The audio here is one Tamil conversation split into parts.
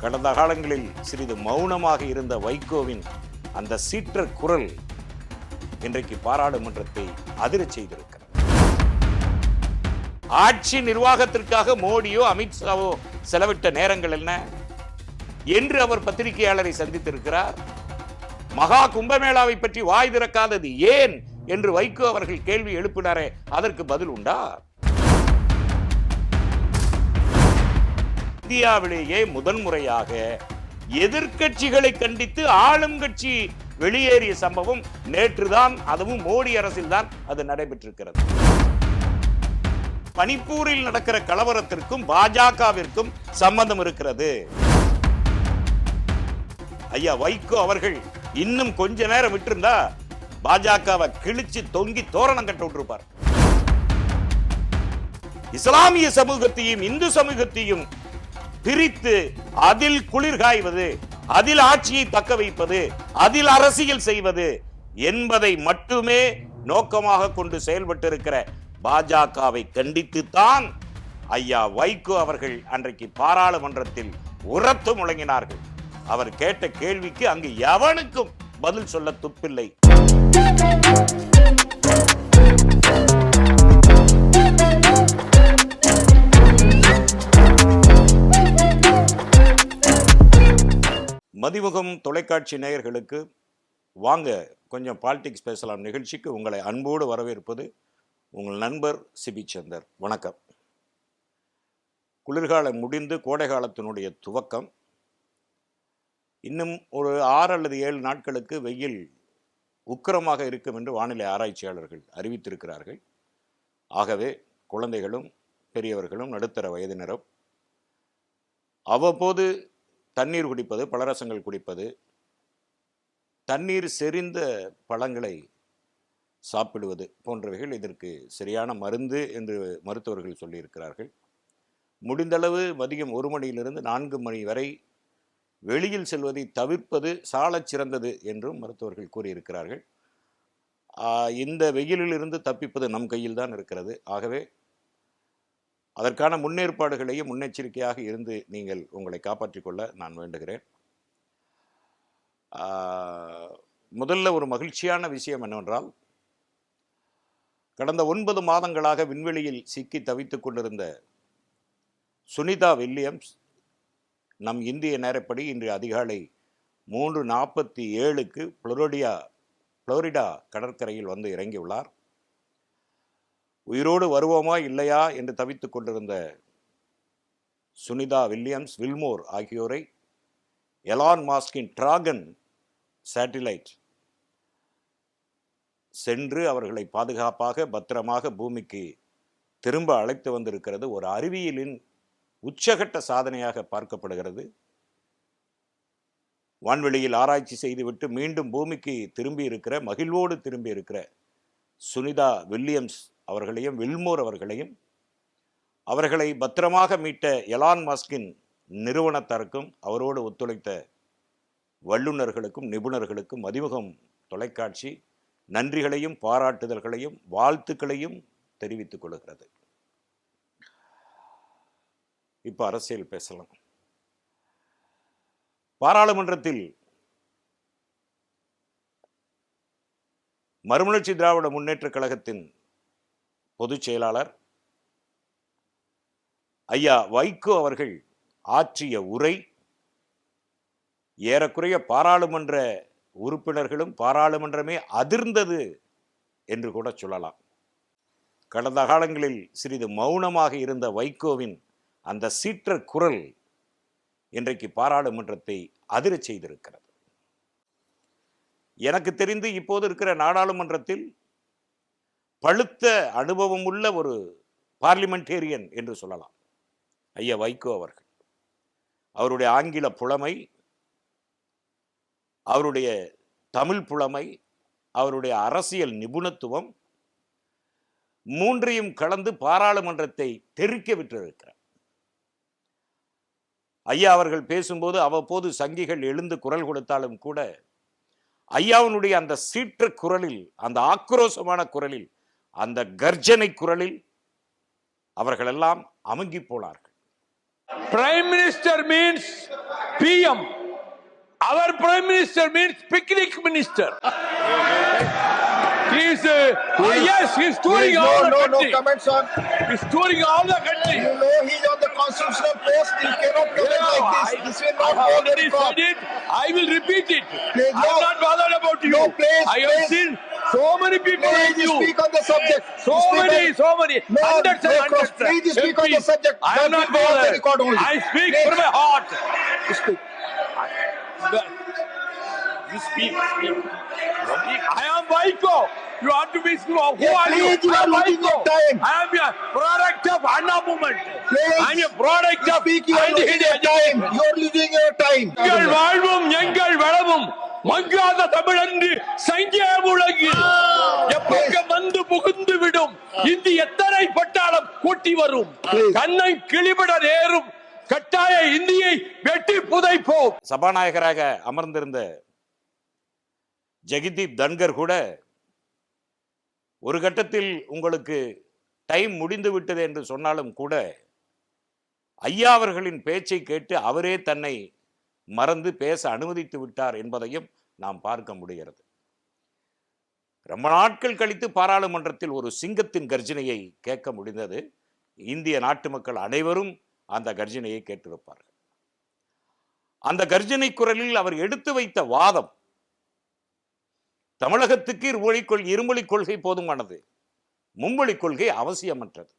கடந்த காலங்களில் சிறிது மௌனமாக இருந்த வைகோவின் அந்த சீற்ற குரல் இன்றைக்கு பாராளுமன்றத்தை அதிரச் செய்திருக்கிறது. ஆட்சி நிர்வாகத்திற்காக மோடியோ அமித்ஷாவோ செலவிட்ட நேரங்கள் என்ன? என்று அவர் பத்திரிகையாளரை சந்தித்திருக்கிறார். மகா கும்பமேளாவை பற்றி வாய் திறக்காதது ஏன்? என்று வைகோ அவர்கள் கேள்வி எழுப்பினாரே அதற்கு பதில் உண்டா? இந்தியாவிலேயே முதன்முறையாக எதிர்கட்சிகளை கண்டித்து ஆளும் கட்சி வெளியேறிய சம்பவம் நேற்றுதான் அதுவும் மோடி அரசில் தான் அது நடைபெற்றிருக்கிறது. பனிப்பூரில் நடக்கிற கலவரத்திற்கும் பாஜகவிற்கும் சம்பந்தம் இருக்கிறது. ஐயா வைகோ அவர்கள் இன்னும் கொஞ்ச நேரம் விட்டிருந்தா பாஜகவை கிழிச்சு தொங்கி தோரணம் கட்ட விட்டுருப்பார். இஸ்லாமிய சமூகத்தையும் இந்து சமூகத்தையும் பிரித்து அதில் குளிர் காய்வது அதில் ஆட்சியை தக்க வைப்பது அதில் அரசியல் செய்வது என்பதை மட்டுமே நோக்கமாக கொண்டு செயல்பட்டிருக்கிற பாஜகவை கண்டித்துத்தான் ஐயா வைகோ அவர்கள் அன்றைக்கு பாராளுமன்றத்தில் உரத்து முழங்கினார்கள். அவர் கேட்ட கேள்விக்கு அங்கு எவனுக்கும் பதில் சொல்ல துப்பில்லை. மதிமுகம் தொலைக்காட்சி நேயர்களுக்கு வாங்க கொஞ்சம் பாலிடிக்ஸ் பேசலாம் நிகழ்ச்சிக்கு. உங்களை அன்போடு வரவேற்பது உங்கள் நண்பர் சிபி சந்தர். வணக்கம். குளிர்காலம் முடிந்து கோடை காலத்தினுடைய துவக்கம். இன்னும் ஒரு ஆறு அல்லது ஏழு நாட்களுக்கு வெயில் உக்கிரமாக இருக்கும் என்று வானிலை ஆராய்ச்சியாளர்கள் அறிவித்திருக்கிறார்கள். ஆகவே குழந்தைகளும் பெரியவர்களும் நடுத்தர வயதினரும் அவ்வப்போது தண்ணீர் குடிப்பது பலரசங்கள் குடிப்பது தண்ணீர் செறிந்த பழங்களை சாப்பிடுவது போன்றவைகள் இதற்கு சரியான மருந்து என்று மருத்துவர்கள் சொல்லியிருக்கிறார்கள். முடிந்தளவு மதியம் ஒரு மணியிலிருந்து நான்கு மணி வரை வெளியில் செல்வதை தவிர்ப்பது சாலச் சிறந்தது என்றும் மருத்துவர்கள் கூறியிருக்கிறார்கள். இந்த வெயிலிலிருந்து தப்பிப்பது நம் கையில் தான் இருக்கிறது. ஆகவே அதற்கான முன்னேற்பாடுகளையும் முன்னெச்சரிக்கையாக இருந்து நீங்கள் உங்களை காப்பாற்றிக் கொள்ள நான் வேண்டுகிறேன். முதல்ல ஒரு மகிழ்ச்சியான விஷயம் என்னவென்றால் கடந்த ஒன்பது மாதங்களாக விண்வெளியில் சிக்கி தவித்துக் கொண்டிருந்த சுனிதா வில்லியம்ஸ் நம் இந்திய நேரப்படி இன்று அதிகாலை மூன்று நாற்பத்தி ஏழுக்கு புளோரிடியா புளோரிடா கடற்கரையில் வந்து இறங்கியுள்ளார். உயிரோடு வருவோமா இல்லையா என்று தவித்துக் கொண்டிருந்த சுனிதா வில்லியம்ஸ் வில்மோர் ஆகியோரை எலான் மாஸ்கின் டிராகன் சேட்டிலைட் சென்று அவர்களை பாதுகாப்பாக பத்திரமாக பூமிக்கு திரும்ப அழைத்து வந்திருக்கிறது. ஒரு அறிவியலின் உச்சகட்ட சாதனையாக பார்க்கப்படுகிறது. வான்வெளியில் ஆராய்ச்சி செய்துவிட்டு மீண்டும் பூமிக்கு திரும்பி இருக்கிற மகிழ்வோடு திரும்பி இருக்கிற சுனிதா வில்லியம்ஸ் அவர்களையும் வில்மோர் அவர்களையும் அவர்களை பத்திரமாக மீட்ட எலான் மாஸ்கின் நிறுவனத்தாருக்கும் அவரோடு ஒத்துழைத்த வல்லுநர்களுக்கும் நிபுணர்களுக்கும் மதிமுகம் தொலைக்காட்சி நன்றிகளையும் பாராட்டுதல்களையும் வாழ்த்துக்களையும் தெரிவித்துக் கொள்கிறது. இப்போ அரசியல் பேசலாம். பாராளுமன்றத்தில் மறுமலர்ச்சி திராவிட முன்னேற்றக் கழகத்தின் பொதுச் செயலாளர் ஐயா வைகோ அவர்கள் ஆற்றிய உரை ஏறக்குறைய பாராளுமன்ற உறுப்பினர்களும் பாராளுமன்றமே அதிர்ந்தது என்று கூட சொல்லலாம். கடந்த காலங்களில் சிறிது மௌனமாக இருந்த வைகோவின் அந்த சீற்ற குரல் இன்றைக்கு பாராளுமன்றத்தை அதிரச் செய்திருக்கிறது. எனக்கு தெரிந்து இப்போது இருக்கிற நாடாளுமன்றத்தில் பழுத்த அனுபவம் உள்ள ஒரு பார்லிமெண்டேரியன் என்று சொல்லலாம். ஐயா வைகோ அவர்கள். அவருடைய ஆங்கில புலமை அவருடைய தமிழ் புலமை அவருடைய அரசியல் நிபுணத்துவம் மூன்றையும் கலந்து பாராளுமன்றத்தை தெறிக்க விட்டிருக்கிறார். ஐயா அவர்கள் பேசும்போது அவ்வப்போது சங்கிகள் எழுந்து குரல் கொடுத்தாலும் கூட ஐயாவினுடைய அந்த சீற்ற குரலில் அந்த ஆக்ரோஷமான குரலில் அந்த கர்ஜனை குரலில் அவர்களெல்லாம் அமுங்கி போனார்கள் Prime Minister means PM. Our Prime Minister means picnic minister. He's, uh, uh, yes, he's touring Please, all no, the no, no country. comments on. He's touring all the country. You know he's on the constitutional post. He cannot comment No, like I- this. Will I not have go already very far. said it. I will repeat it. Please, I'm no. not bothered about you. No, please, I have please. seen so many people Please, like you you. speak on the subject. So You speak many, on- so many. No, hundreds no and cross. hundreds. Please, you speak on the MPs. subject. I That am not will be on the bothered. record only. I speak Please. from my heart. You speak. You speak, speak. Speak. I am Vaiko. You want to be who Yeah, are you? please, you I are am losing Vaiko. your time. I am a product of Anna movement. Please. I am a product You of speak, you are losing anti-Hindu your time. agitation. You are losing your time. எங்கள் வாழ்வும் எங்கள் வளமும் மங்காத தமிழன்று சங்கே எப்பக்கம் வந்து புகுந்து விடும் இந்தி எத்தனை பட்டாளம் கூட்டி வரும். கண்ணை கிளிபட நேரும். கட்டாய இந்தியை வெட்டி புதைப்போம். சபாநாயகராக அமர்ந்திருந்த ஜெகதீப் தன்கர் கூட ஒரு கட்டத்தில் உங்களுக்கு டைம் முடிந்து விட்டது என்று சொன்னாலும் கூட ஐயா அவர்களின் பேச்சை கேட்டு அவரே தன்னை மறந்து பேச அனுமதித்து விட்டார் என்பதையும் நாம் பார்க்க முடிகிறது. ரொம்ப நாட்கள் கழித்து பாராளுமன்றத்தில் ஒரு சிங்கத்தின் கர்ஜனையை கேட்க முடிந்தது. இந்திய நாட்டு மக்கள் அனைவரும் அந்த கர்ஜனையை கேட்டிருப்பார்கள். அந்த கர்ஜனை குரலில் அவர் எடுத்து வைத்த வாதம் தமிழகத்துக்கு இருமொழி இருமொழி கொள்கை போதுமானது மும்மொழி கொள்கை அவசியமற்றது.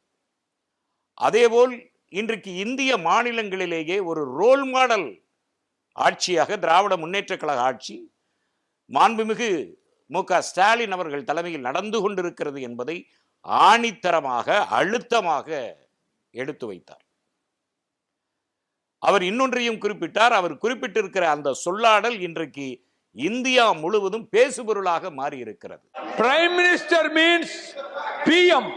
அதேபோல் இன்றைக்கு இந்திய மாநிலங்களிலேயே ஒரு ரோல் மாடல் ஆட்சியாக திராவிட முன்னேற்ற கழக ஆட்சி மாண்புமிகு மு. க. ஸ்டாலின் அவர்கள் தலைமையில் நடந்து கொண்டிருக்கிறது என்பதை ஆணித்தரமாக அழுத்தமாக எடுத்து வைத்தார். அவர் இன்னொன்றையும் குறிப்பிட்டார். அவர் குறிப்பிட்டிருக்கிற அந்த சொல்லாடல் இன்றைக்கு இந்தியா முழுவதும் பேசுபொருளாக மாறி இருக்கிறது பிரைம் மினிஸ்டர் மீன்ஸ் பிஎம்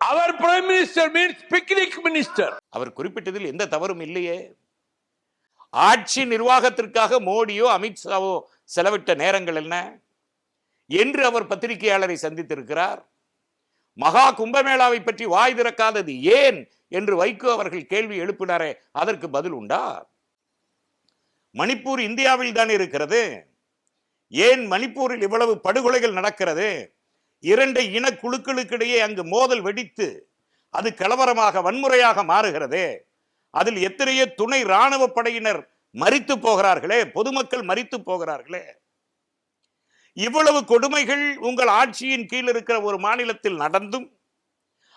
அவர் prime minister means picnic minister அவர் குறிப்பிட்டதில் எந்த தவறும் இல்லையே. ஆட்சி நிர்வாகத்திற்காக மோடியோ அமித்ஷாவோ செலவிட்ட நேரங்கள் என்ன? என்று அவர் பத்திரிகையாளரை சந்தித்திருக்கிறார். மகா கும்பமேளாவை பற்றி வாய் திறக்காதது ஏன்? என்று வைகோ அவர்கள் கேள்வி எழுப்பினாரே அதற்கு பதில் உண்டா? மணிப்பூர் இந்தியாவில் தான் இருக்கிறது? ஏன் மணிப்பூரில் இவ்வளவு படுகொலைகள் நடக்கிறது? இரண்டு இனக்குழுக்களுக்கிடையே அங்கு மோதல் வெடித்து அது கலவரமாக வன்முறையாக மாறுகிறது. அதில் எத்தனையோ துணை ராணுவ படையினர் மறித்து போகிறார்களே பொதுமக்கள் மறித்து போகிறார்களே. இவ்வளவு கொடுமைகள் உங்கள் ஆட்சியின் கீழ் இருக்கிற ஒரு மாநிலத்தில் நடந்தும்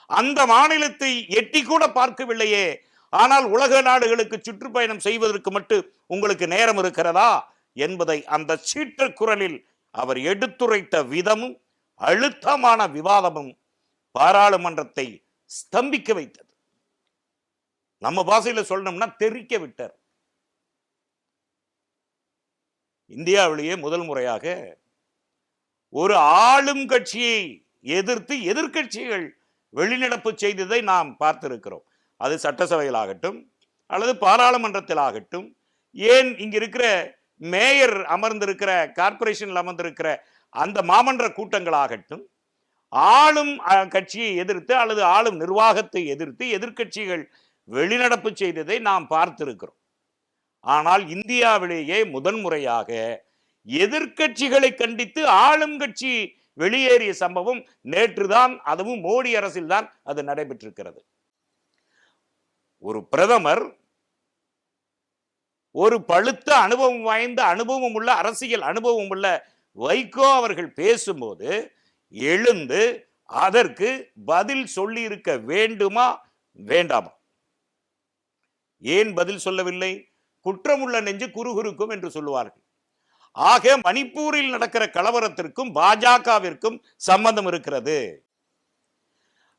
அந்த மாநிலத்தை எட்டி கூட பார்க்கவில்லையே. ஆனால் உலக நாடுகளுக்கு சுற்றுப்பயணம் செய்வதற்கு மட்டும் உங்களுக்கு நேரம் இருக்கிறதா என்பதை அந்த சீற்ற குரலில் அவர் எடுத்துரைத்த விதமும் அழுத்தமான விவாதமும் பாராளுமன்றத்தை ஸ்தம்பிக்க வைத்தது. நம்ம பாசையில் சொல்லணும்னா தெறிக்க விட்டார். இந்தியாவிலேயே முதல் முறையாக ஒரு ஆளும் கட்சியை எதிர்த்து எதிர்க்கட்சிகள் வெளிநடப்பு செய்ததை நாம் பார்த்திருக்கிறோம். அது சட்டசபையில் ஆகட்டும் அல்லது பாராளுமன்றத்தில் ஆகட்டும் ஏன் இங்க இருக்கிற மேயர் அமர்ந்திருக்கிற கார்ப்பரேஷனில் அமர்ந்திருக்கிற அந்த மாமன்ற கூட்டங்களாகட்டும் ஆளும் அஹ், கட்சியை எதிர்த்து அல்லது ஆளும் நிர்வாகத்தை எதிர்த்து எதிர்க்கட்சிகள் வெளிநடப்பு செய்ததை நாம் பார்த்திருக்கிறோம். ஆனால் இந்தியாவிலேயே முதன்முறையாக எதிர்க்கட்சிகளை கண்டித்து ஆளும் கட்சி வெளியேறிய சம்பவம் நேற்றுதான் அதுவும் மோடி அரசில்தான் அது நடைபெற்றிருக்கிறது. ஒரு பிரதமர் ஒரு பழுத்த அனுபவம் வாய்ந்த அனுபவம் உள்ள அரசியல் அனுபவம் உள்ள வைகோ அவர்கள் பேசும்போது எழுந்து அதற்கு பதில் சொல்லியிருக்க வேண்டுமா வேண்டாமா? ஏன் பதில் சொல்லவில்லை? குற்றமுள்ள நெஞ்சு குறுகுறுக்கும் என்று சொல்லுவார்கள். ஆக மணிப்பூரில் நடக்கிற கலவரத்திற்கும் பாஜகவிற்கும் சம்பந்தம் இருக்கிறது.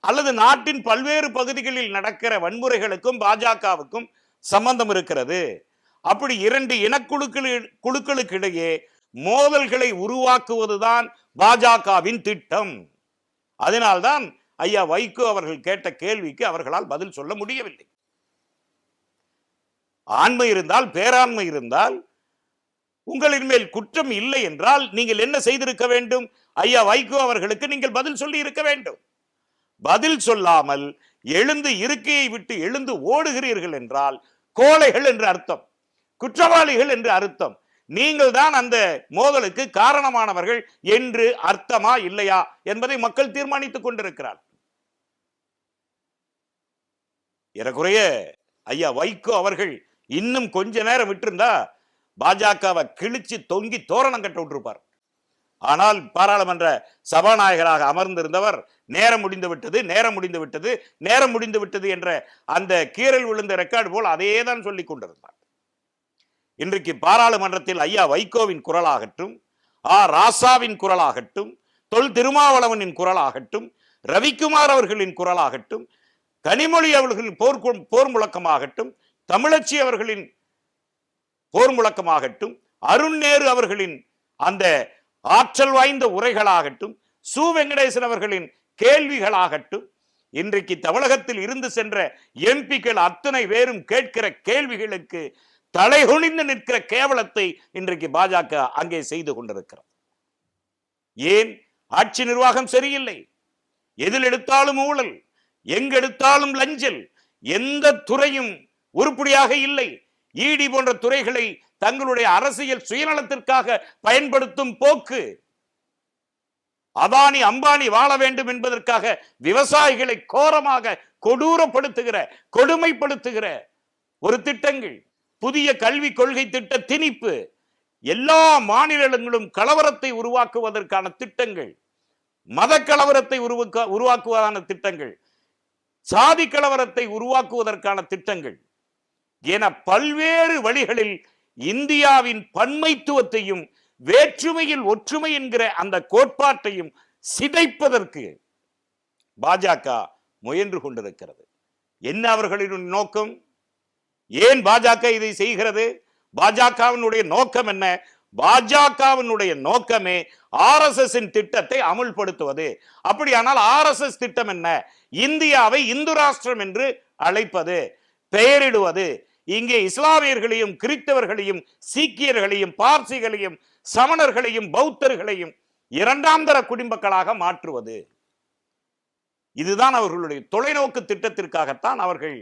அல்லது நாட்டின் பல்வேறு பகுதிகளில் நடக்கிற வன்முறைகளுக்கும் பாஜகவுக்கும் சம்பந்தம் இருக்கிறது. அப்படி இரண்டு இனக்குழுக்கள் குழுக்களுக்கிடையே மோதல்களை உருவாக்குவதுதான் பாஜகவின் திட்டம். அதனால்தான் ஐயா வைகோ அவர்கள் கேட்ட கேள்விக்கு அவர்களால் பதில் சொல்ல முடியவில்லை. ஆண்மை இருந்தால் பேராண்மை இருந்தால் உங்களின் மேல் குற்றம் இல்லை என்றால் நீங்கள் என்ன செய்திருக்க வேண்டும்? ஐயா வைகோ அவர்களுக்கு நீங்கள் பதில் சொல்லி இருக்க வேண்டும். பதில் சொல்லாமல் எழுந்து இருக்கையை விட்டு எழுந்து ஓடுகிறீர்கள் என்றால் கோழைகள் என்று அர்த்தம் குற்றவாளிகள் என்று அர்த்தம் நீங்கள் தான் அந்த மோதலுக்கு காரணமானவர்கள் என்று அர்த்தமா இல்லையா என்பதை மக்கள் தீர்மானித்துக் கொண்டிருக்கிறார் ஏறக்குறைய ஐயா வைகோ அவர்கள் இன்னும் கொஞ்ச நேரம் விட்டிருந்தா பாஜகவை கிழிச்சு தொங்கி தோரணம் கட்ட விட்டுருப்பார். ஆனால் பாராளுமன்ற சபாநாயகராக அமர்ந்திருந்தவர் நேரம் முடிந்து விட்டது நேரம் முடிந்து விட்டது நேரம் முடிந்து விட்டது என்ற அந்த கீறல் விழுந்த ரெக்கார்டு போல் அதையே தான் சொல்லி கொண்டிருந்தார். இன்றைக்கு பாராளுமன்றத்தில் ஐயா வைகோவின் குரலாகட்டும் ஆ ராசாவின் குரலாகட்டும் தொல் திருமாவளவனின் குரலாகட்டும் ரவிக்குமார் அவர்களின் குரலாகட்டும் கனிமொழி அவர்களின் போர் போர் முழக்கமாகட்டும் தமிழச்சி அவர்களின் போர் முழக்கமாகட்டும் அருண் நேரு அவர்களின் அந்த ஆற்றல் வாய்ந்த உரைகளாகட்டும் சு. வெங்கடேசன் அவர்களின் கேள்விகளாகட்டும் இன்றைக்கு தமிழகத்தில் இருந்து சென்ற எம்பிக்கள் அத்தனை பேரும் கேட்கிற கேள்விகளுக்கு தலைகுனிந்து நிற்கிற கேவலத்தை இன்றைக்கு பாஜக அங்கே செய்து கொண்டிருக்கிறது. ஏன்? ஆட்சி நிர்வாகம் சரியில்லை. எதில் எடுத்தாலும் ஊழல் எங்கெடுத்தாலும் லஞ்சல் எந்த துறையும் உருப்படியாக இல்லை. ஈடி போன்ற துறைகளை தங்களுடைய அரசியல் சுயநலத்திற்காக பயன்படுத்தும் போக்கு. அதானி அம்பானி வாழ வேண்டும் என்பதற்காக விவசாயிகளை கோரமாக கொடூரப்படுத்துகிற கொடுமைப்படுத்துகிற ஒரு திட்டங்கள். புதிய கல்விக் கொள்கை திட்ட திணிப்பு. எல்லா மாநிலங்களும் கலவரத்தை உருவாக்குவதற்கான திட்டங்கள். மத கலவரத்தை உருவாக்க உருவாக்குவதான திட்டங்கள். சாதி கலவரத்தை உருவாக்குவதற்கான திட்டங்கள். என பல்வேறு வழிகளில் இந்தியாவின் பன்மைத்துவத்தையும் வேற்றுமையில் ஒற்றுமை என்கிற அந்த கோட்பாட்டையும் சிதைப்பதற்கு பாஜக முயன்று கொண்டிருக்கிறது. என்ன அவர்களின் நோக்கம்? ஏன் பாஜக இதை செய்கிறது? பாஜகவினுடைய நோக்கம் என்ன? பாஜகவினுடைய நோக்கமே ஆர்எஸ்எஸ் திட்டத்தை அமுல்படுத்துவது. அப்படியானால் ஆர்எஸ்எஸ் திட்டம் என்ன? இந்தியாவை இந்து ராஷ்டிரம் என்று அழைப்பது. பெயரிடுவது. இங்கே இஸ்லாமியர்களையும் கிறித்தவர்களையும் சீக்கியர்களையும் பார்சிகளையும் சமணர்களையும் பௌத்தர்களையும் இரண்டாம் தர குடிமக்களாக மாற்றுவது. இதுதான் அவர்களுடைய தொலைநோக்கு திட்டத்திற்காகத்தான் அவர்கள்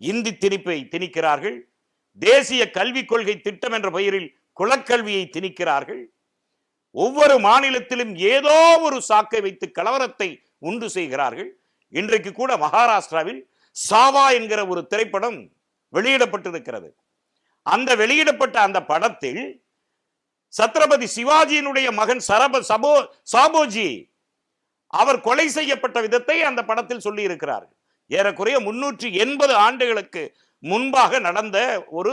இந்தி திணிப்பை திணிக்கிறார்கள். தேசிய கல்விக் கொள்கை திட்டம் என்ற பெயரில் குலக்கல்வியை திணிக்கிறார்கள். ஒவ்வொரு மாநிலத்திலும் ஏதோ ஒரு சாக்கை வைத்து கலவரத்தை உண்டு செய்கிறார்கள். இன்றைக்கு கூட மகாராஷ்டிராவில் சாவா என்கிற ஒரு திரைப்படம் வெளியிடப்பட்டிருக்கிறது. அந்த வெளியிடப்பட்ட அந்த படத்தில் சத்ரபதி சிவாஜியினுடைய மகன் சரப சபோ சாபோஜி அவர் கொலை செய்யப்பட்ட விதத்தை அந்த படத்தில் சொல்லி இருக்கிறார்கள் ஏறக்குறைய முன்னூற்றி எண்பது ஆண்டுகளுக்கு முன்பாக நடந்த ஒரு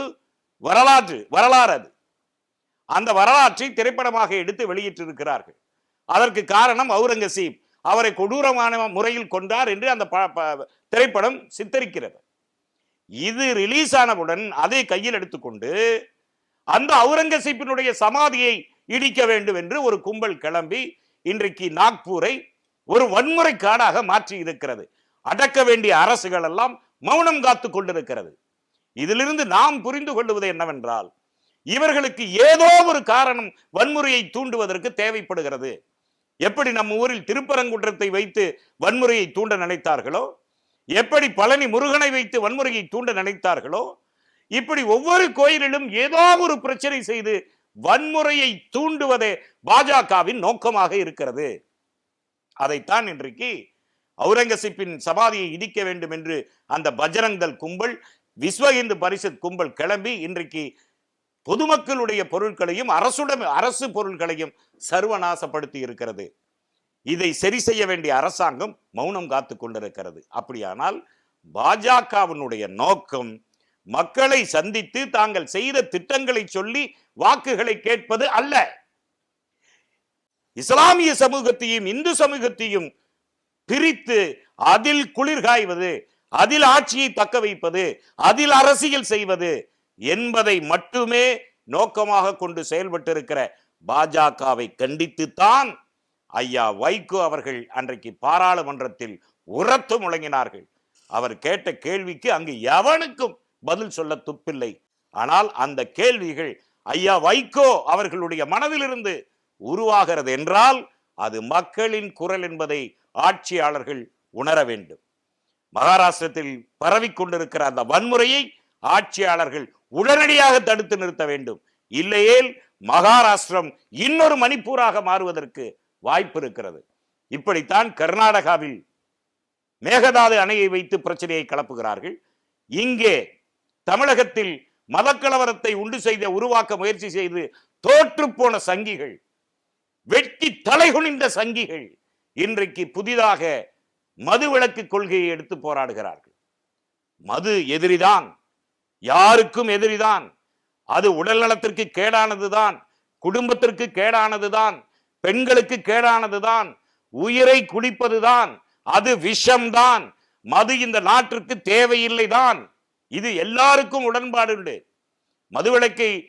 வரலாற்று வரலாறு அது. அந்த வரலாற்றை திரைப்படமாக எடுத்து வெளியிட்டிருக்கிறார்கள். அதற்கு காரணம் அவுரங்கசீப் அவரை கொடூரமான முறையில் கொண்டார் என்று அந்த ப- ப- திரைப்படம் சித்தரிக்கிறது. இது ரிலீஸ் ஆனவுடன் அதை கையில் எடுத்துக்கொண்டு அந்த அவுரங்கசீப்பினுடைய சமாதியை இடிக்க வேண்டும் என்று ஒரு கும்பல் கிளம்பி இன்றைக்கு நாக்பூரை ஒரு வன்முறை காடாக மாற்றி இருக்கிறது. அடக்க வேண்டிய அரசுகள் எல்லாம் மௌனம் காத்து கொண்டிருக்கிறது. இதிலிருந்து நாம் புரிந்து கொள்வது என்னவென்றால் இவர்களுக்கு ஏதோ ஒரு காரணம் வன்முறையை தூண்டுவதற்கு தேவைப்படுகிறது. எப்படி நம்ம ஊரில் திருப்பரங்குன்றத்தை வைத்து வன்முறையை தூண்ட நினைத்தார்களோ? எப்படி பழனி முருகனை வைத்து வன்முறையை தூண்ட நினைத்தார்களோ? இப்படி ஒவ்வொரு கோயிலிலும் ஏதோ ஒரு பிரச்சனை செய்து வன்முறையை தூண்டுவதே பாஜகவின் நோக்கமாக இருக்கிறது. அதைத்தான் இன்றைக்கு அவுரங்கசீப்பின் சமாதியை இடிக்க வேண்டும் என்று அந்த பஜரங்கல் கும்பல் விஸ்வ இந்து பரிஷத் கும்பல் கிளம்பி இன்றைக்கு பொதுமக்களுடைய பொருட்களையும் அரசுடன் அரசு பொருட்களையும் சர்வநாசப்படுத்தி இருக்கிறது. இதை சரி செய்ய வேண்டிய அரசாங்கம் மௌனம் காத்து கொண்டிருக்கிறது. அப்படியானால் பாஜகவினுடைய நோக்கம் மக்களை சந்தித்து தாங்கள் செய்த திட்டங்களை சொல்லி வாக்குகளை கேட்பது அல்ல. இஸ்லாமிய சமூகத்தையும் இந்து சமூகத்தையும் பிரித்து அதில் குளிர்காய்வது அதில் ஆட்சியை தக்க வைப்பது அதில் அரசியல் செய்வது என்பதை மட்டுமே நோக்கமாக கொண்டு செயல்பட்டிருக்கிற பாஜகவை கண்டித்துத்தான் ஐயா வைகோ அவர்கள் அன்றைக்கு பாராளுமன்றத்தில் உரத்து முழங்கினார்கள். அவர் கேட்ட கேள்விக்கு அங்கு எவனுக்கும் பதில் சொல்ல துப்பில்லை. ஆனால் அந்த கேள்விகள் ஐயா வைகோ அவர்களுடைய மனதிலிருந்து உருவாகிறது என்றால் அது மக்களின் குரல் என்பதை ஆட்சியாளர்கள் உணர வேண்டும். மகாராஷ்டிரத்தில் பரவிக் கொண்டிருக்கிற அந்த வன்முறையை ஆட்சியாளர்கள் உடனடியாக தடுத்து நிறுத்த வேண்டும். இல்லையேல் மகாராஷ்டிரம் இன்னொரு மணிப்பூராக மாறுவதற்கு வாய்ப்பு இருக்கிறது. இப்படித்தான் கர்நாடகாவில் மேகதாது அணையை வைத்து பிரச்சனையை கலப்புகிறார்கள். இங்கே தமிழகத்தில் மதக்கலவரத்தை உண்டு செய்த உருவாக்க முயற்சி செய்து தோற்று போன சங்கிகள் வெட்டி தலைகுனிந்த சங்கிகள் இன்றைக்கு புதிதாக மதுவிலக்கு கொள்கையை எடுத்து போராடுகிறார்கள். மது எதிரிதான். யாருக்கும் எதிரிதான். அது உடல் நலத்திற்கு கேடானதுதான் குடும்பத்திற்கு கேடானதுதான் பெண்களுக்கு கேடானதுதான் உயிரை குடிப்பதுதான் அது விஷம்தான். மது இந்த நாட்டிற்கு தேவையில்லைதான். இது எல்லாருக்கும் உடன்பாடு உண்டு. மதுவிலக்கை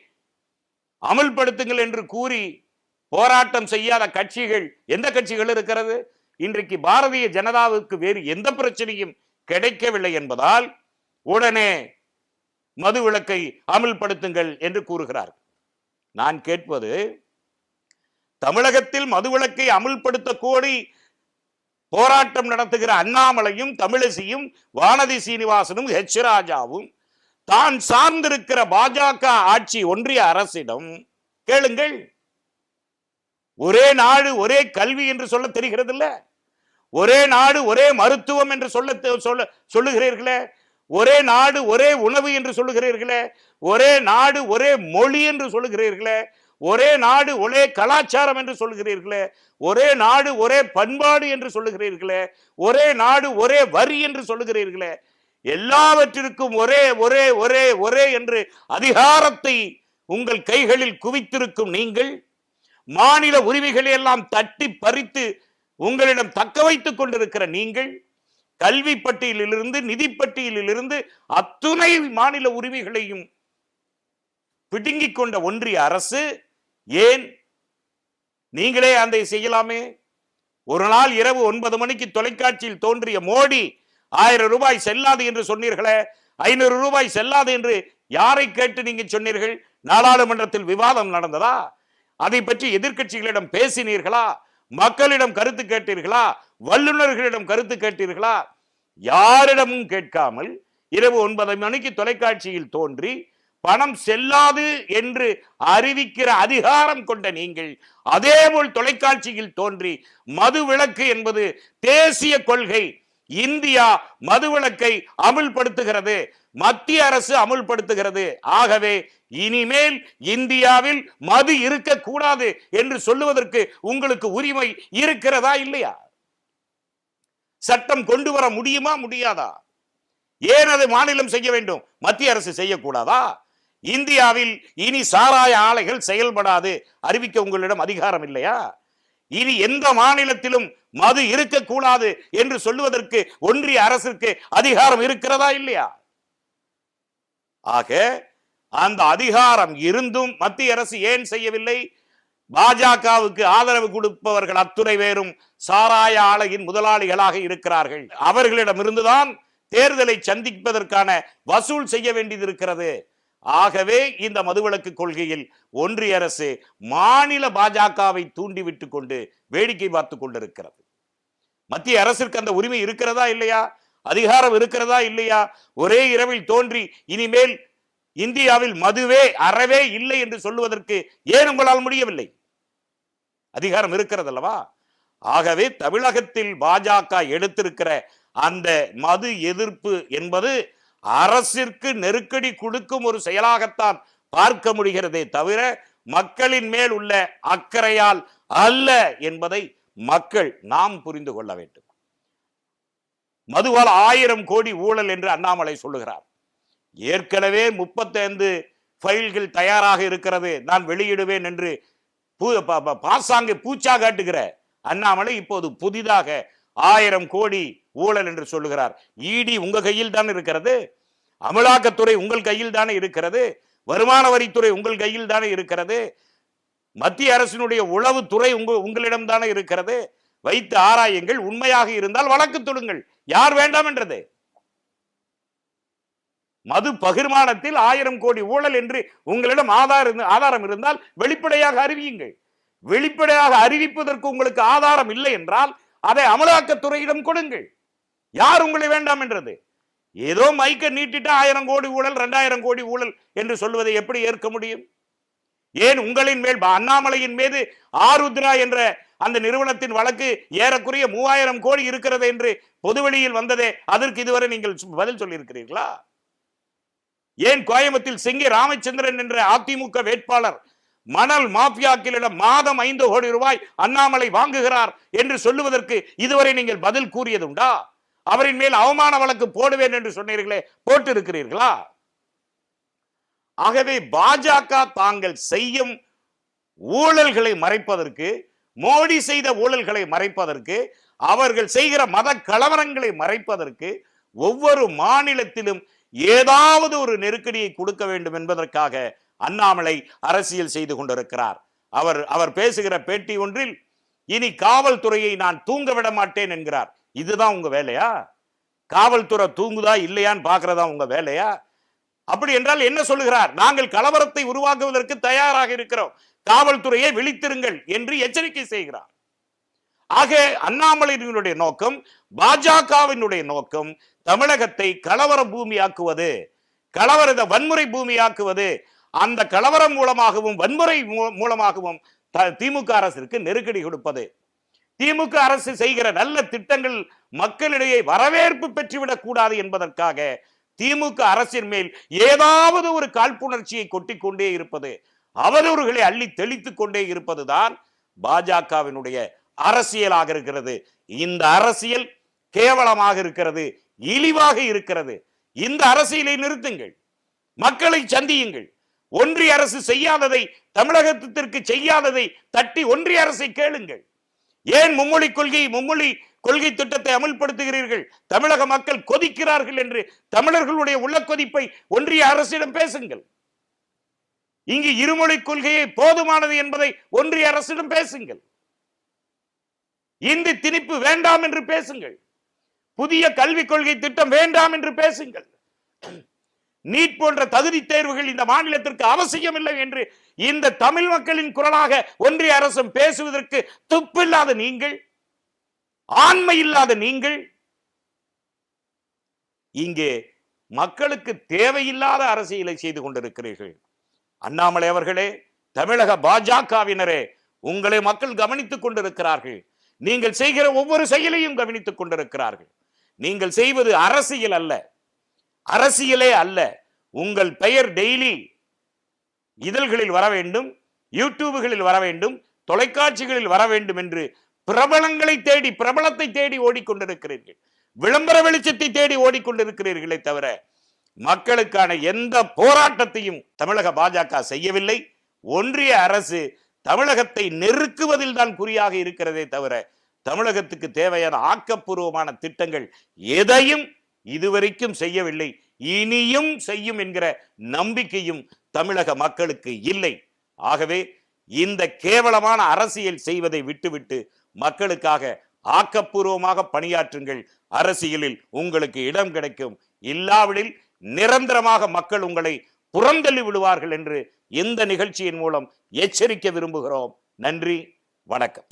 அமல்படுத்துங்கள் என்று கூறி போராட்டம் செய்யாத கட்சிகள் எந்த கட்சிகள் இருக்கிறது? இன்றைக்கு பாரதிய ஜனதாவுக்கு வேறு எந்த பிரச்சனையும் கிடைக்கவில்லை என்பதால் உடனே மது விளக்கை அமல்படுத்துங்கள் என்று கூறுகிறார் நான் கேட்பது தமிழகத்தில் மதுவிலக்கை அமல்படுத்த கோரி போராட்டம் நடத்துகிற அண்ணாமலையும் தமிழிசையும் வானதி சீனிவாசனும் ஹெச் ராஜாவும் தான் சார்ந்திருக்கிற பாஜக ஆட்சி ஒன்றிய அரசிடம் கேளுங்கள். ஒரே நாடு ஒரே கல்வி என்று சொல்ல தெரிகிறது இல்ல ஒரே நாடு ஒரே மருத்துவம் என்று சொல்ல சொல்ல சொல்லுகிறீர்களே. ஒரே நாடு ஒரே உணவு என்று சொல்லுகிறீர்களே. ஒரே நாடு ஒரே மொழி என்று சொல்லுகிறீர்களே. ஒரே நாடு ஒரே கலாச்சாரம் என்று சொல்லுகிறீர்களே. ஒரே நாடு ஒரே பண்பாடு என்று சொல்லுகிறீர்களே. ஒரே நாடு ஒரே வரி என்று சொல்லுகிறீர்களே. எல்லாவற்றிற்கும் ஒரே ஒரே ஒரே ஒரே என்று அதிகாரத்தை உங்கள் கைகளில் குவித்திருக்கும் நீங்கள் மாநில உரிமைகளை எல்லாம் தட்டி பறித்து உங்களிடம் தக்க வைத்துக் கொண்டிருக்கிற நீங்கள் கல்வி பட்டியலிலிருந்து நிதி பட்டியலிலிருந்து அத்துணை மாநில உரிமைகளையும் பிடுங்கிக் கொண்ட ஒன்றிய அரசு ஏன் நீங்களே அதை செய்யலாமே? ஒரு நாள் இரவு ஒன்பது மணிக்கு தொலைக்காட்சியில் தோன்றிய மோடி ஆயிரம் ரூபாய் செல்லாது என்று சொன்னீர்களே ஐநூறு ரூபாய் செல்லாது என்று யாரை கேட்டு நீங்க சொன்னீர்கள்? நாடாளுமன்றத்தில் விவாதம் நடந்ததா? அதை பற்றி எதிர்க்கட்சிகளிடம் பேசினீர்களா? மக்களிடம் கருத்து கேட்டீர்களா? வல்லுநர்களிடம் கருத்து கேட்டீர்களா? யாரிடமும் கேட்காமல் இரவு ஒன்பது மணிக்கு தொலைக்காட்சியில் தோன்றி பணம் செல்லாது என்று அறிவிக்கிற அதிகாரம் கொண்ட நீங்கள் அதேபோல் தொலைக்காட்சியில் தோன்றி மது விளக்கு என்பது தேசிய கொள்கை இந்தியா மதுவிலக்கை அமுல்படுத்துகிறது. மத்திய அரசு அமுல்படுத்துகிறது. ஆகவே இனிமேல் இந்தியாவில் மது இருக்கக்கூடாது என்று சொல்லுவதற்கு உங்களுக்கு உரிமை இருக்கிறதா இல்லையா? சட்டம் கொண்டு வர முடியுமா முடியாதா? ஏன் அதை மாநிலம் செய்ய வேண்டும்? மத்திய அரசு செய்யக்கூடாதா? இந்தியாவில் இனி சாராய ஆலைகள் செயல்படாது. அறிவிக்க உங்களிடம் அதிகாரம் இல்லையா? இனி எந்த மாநிலத்திலும் மது இருக்கக்கூடாது என்று சொல்லுவதற்கு ஒன்றிய அரசுக்கு அதிகாரம் இருக்கிறதா இல்லையா? ஆக அந்த அதிகாரம் இருந்தும் மத்திய அரசு ஏன் செய்யவில்லை? பாஜகவுக்கு ஆதரவு கொடுப்பவர்கள் அத்துணை பேரும் சாராய ஆலையின் முதலாளிகளாக இருக்கிறார்கள். அவர்களிடமிருந்துதான் தேர்தலை சந்திப்பதற்கான வசூல் செய்ய வேண்டியது இருக்கிறது. ஆகவே இந்த மதுவிலக்கு கொள்கையில் ஒன்றிய அரசு மாநில பாஜகவை தூண்டிவிட்டு கொண்டு வேடிக்கை பார்த்து கொண்டிருக்கிறது. மத்திய அரசிற்கு அந்த உரிமை இருக்கிறதா இல்லையா? அதிகாரம் இருக்கிறதா இல்லையா? ஒரே இரவில் தோன்றி இனிமேல் இந்தியாவில் மதுவே அறவே இல்லை என்று சொல்லுவதற்கு ஏன் உங்களால் முடியவில்லை? அதிகாரம் இருக்கிறது அல்லவா ஆகவே தமிழகத்தில் பாஜக எடுத்திருக்கிற அந்த மது எதிர்ப்பு என்பது அரசிற்கு நெருக்கடி கொடுக்கும் ஒரு செயலாகத்தான் பார்க்க முடிகிறதே தவிர மக்களின் மேல் உள்ள அக்கறையால் அல்ல என்பதை மக்கள் நாம் புரிந்து கொள்ள வேண்டும். மதுவால் ஆயிரம் கோடி ஊழல் என்று அண்ணாமலை சொல்லுகிறார். ஏற்கனவே முப்பத்தைந்து ஃபைல்கள் தயாராக இருக்கிறது. நான் வெளியிடுவேன் என்று பூ- ப- ப- பாசாங்கு பூச்சா காட்டுகிற அண்ணாமலை இப்போது புதிதாக ஆயிரம் கோடி ஊழல் என்று சொல்லுகிறார். இடி உங்க கையில் தான் இருக்கிறது. அமலாக்கத்துறை உங்கள் கையில் தானே இருக்கிறது. வருமான வரித்துறை உங்கள் கையில் தானே இருக்கிறது. மத்திய அரசினுடைய உளவுத்துறை உங்க உங்களிடம் தானே இருக்கிறது. வைத்து ஆராயுங்கள் உண்மையாக இருந்தால் வழக்கு தொடுங்கள். யார் வேண்டாம் என்றது? மது பகிர்மானத்தில் ஆயிரம் கோடி ஊழல் என்று உங்களிடம் ஆதார் ஆதாரம் இருந்தால் வெளிப்படையாக அறிவியுங்கள். வெளிப்படையாக அறிவிப்பதற்கு உங்களுக்கு ஆதாரம் இல்லை என்றால் அதை அமலாக்கத்துறையிடம் கொடுங்கள். யார் உங்களை வேண்டாம் என்றது? ஏதோ மைக்க நீட்டிட்டு ஆயிரம் கோடி ஊழல் ரெண்டாயிரம் கோடி ஊழல் என்று சொல்வதை எப்படி ஏற்க முடியும்? ஏன் உங்களின் மேல் அண்ணாமலையின் மீது ஆருத்ரா என்ற அந்த நிறுவனத்தின் வழக்கு ஏறக்குறைய மூவாயிரம் கோடி இருக்கிறது என்று பொதுவெளியில் வந்ததே அதற்கு இதுவரை நீங்கள் பதில் சொல்லியிருக்கிறீர்களா? ஏன் கோயம்புத்தூர் சிங்கி ராமச்சந்திரன் என்ற அதிமுக வேட்பாளர் மணல் மாஃபியாக்களிடம் மாதம் ஐந்து கோடி ரூபாய் அண்ணாமலை வாங்குகிறார் என்று சொல்லுவதற்கு இதுவரை நீங்கள் பதில் கூறியதுண்டா? அவரின் மேல் அவமான வழக்கு போடுவேன் என்று சொன்னீர்களே போட்டு இருக்கிறீர்களா ஆகவே பாஜக தாங்கள் செய்யும் ஊழல்களை மறைப்பதற்கு மோடி செய்த ஊழல்களை மறைப்பதற்கு அவர்கள் செய்கிற மத கலவரங்களை மறைப்பதற்கு ஒவ்வொரு மாநிலத்திலும் ஏதாவது ஒரு நெருக்கடியை கொடுக்க வேண்டும் என்பதற்காக அண்ணாமலை அரசியல் செய்து கொண்டிருக்கிறார். அவர் அவர் பேசுகிற பேட்டி ஒன்றில் இனி காவல்துறையை நான் தூங்க விட மாட்டேன் என்கிறார். இதுதான் உங்க வேலையா? காவல்துறை தூங்குதா இல்லையான்னு பாக்குறதா உங்க வேலையா? அப்படி என்றால் என்ன சொல்லுகிறார்? நாங்கள் கலவரத்தை உருவாக்குவதற்கு தயாராக இருக்கிறோம். காவல்துறையை விழித்திருங்கள் என்று எச்சரிக்கை செய்கிறார். ஆக அண்ணாமலையினுடைய நோக்கம் பாஜகவினுடைய நோக்கம் தமிழகத்தை கலவர பூமியாக்குவது கலவரத வன்முறை பூமியாக்குவது அந்த கலவரம் மூலமாகவும் வன்முறை மூ- மூலமாகவும் த- திமுக அரசிற்கு நெருக்கடி கொடுப்பது. திமுக அரசு செய்கிற நல்ல திட்டங்கள் மக்களிடையே வரவேற்பு பெற்றுவிடக் கூடாது என்பதற்காக திமுக அரசின் மேல் ஏதாவது ஒரு காழ்ப்புணர்ச்சியை கொட்டிக்கொண்டே இருப்பது அவதூறுகளை அள்ளி தெளித்துக் கொண்டே இருப்பதுதான் பாஜகவினுடைய அரசியலாக இருக்கிறது. இந்த அரசியல் கேவலமாக இருக்கிறது இழிவாக இருக்கிறது. இந்த அரசியலை நிறுத்துங்கள் மக்களை சந்தியுங்கள். ஒன்றிய அரசு செய்யாததை தமிழகத்திற்கு செய்யாததை தட்டி ஒன்றிய அரசை கேளுங்கள். ஏன் மும்மொழி கொள்கை மும்மொழி கொள்கை திட்டத்தை அமல்படுத்துகிறீர்கள்? தமிழக மக்கள் கொதிக்கிறார்கள் என்று தமிழர்களுடைய உள்ள கொதிப்பை ஒன்றிய அரசிடம் பேசுங்கள். இங்கு இருமொழி கொள்கையை போதுமானது என்பதை ஒன்றிய அரசிடம் பேசுங்கள். இந்தி திணிப்பு வேண்டாம் என்று பேசுங்கள். புதிய கல்விக் கொள்கை திட்டம் வேண்டாம் என்று பேசுங்கள். நீட் போன்ற தகுதி தேர்வுகள் இந்த மாநிலத்திற்கு அவசியமில்லை என்று இந்த தமிழ் மக்களின் குரலாக ஒன்றிய அரசும் பேசுவதற்கு துப்பில்லாத நீங்கள் ஆண்மை இல்லாத நீங்கள் இங்கே மக்களுக்கு தேவையில்லாத அரசியலை செய்து கொண்டிருக்கிறீர்கள். அண்ணாமலை அவர்களே தமிழக பாஜகவினரே உங்களை மக்கள் கவனித்துக் கொண்டிருக்கிறார்கள். நீங்கள் செய்கிற ஒவ்வொரு செயலையும் கவனித்துக் கொண்டிருக்கிறார்கள். நீங்கள் செய்வது அரசியல் அல்ல. அரசியலே அல்ல. உங்கள் பெயர் டெய்லி இதழ்களில் வர வேண்டும் யூடியூபுகளில் வர வேண்டும் தொலைக்காட்சிகளில் வர வேண்டும் என்று பிரபலங்களை தேடி பிரபலத்தை தேடி ஓடிக்கொண்டிருக்கிறீர்கள். விளம்பர வெளிச்சத்தை தேடி ஓடிக்கொண்டிருக்கிறீர்களே தவிர மக்களுக்கான எந்த போராட்டத்தையும் தமிழக பாஜக செய்யவில்லை. ஒன்றிய அரசு தமிழகத்தை நெருக்குவதில் தான் குறியாக இருக்கிறதே தவிர தமிழகத்துக்கு தேவையான ஆக்கப்பூர்வமான திட்டங்கள் எதையும் இதுவரைக்கும் செய்யவில்லை. இனியும் செய்யும் என்கிற நம்பிக்கையும் தமிழக மக்களுக்கு இல்லை. ஆகவே இந்த கேவலமான அரசியல் செய்வதை விட்டுவிட்டு மக்களுக்காக ஆக்கப்பூர்வமாக பணியாற்றுங்கள். அரசியலில் உங்களுக்கு இடம் கிடைக்கும். இல்லாவிடில் நிரந்தரமாக மக்கள் உங்களை புறந்தள்ளி விடுவார்கள் என்று இந்த நிகழ்ச்சியின் மூலம் எச்சரிக்க விரும்புகிறோம். நன்றி வணக்கம்.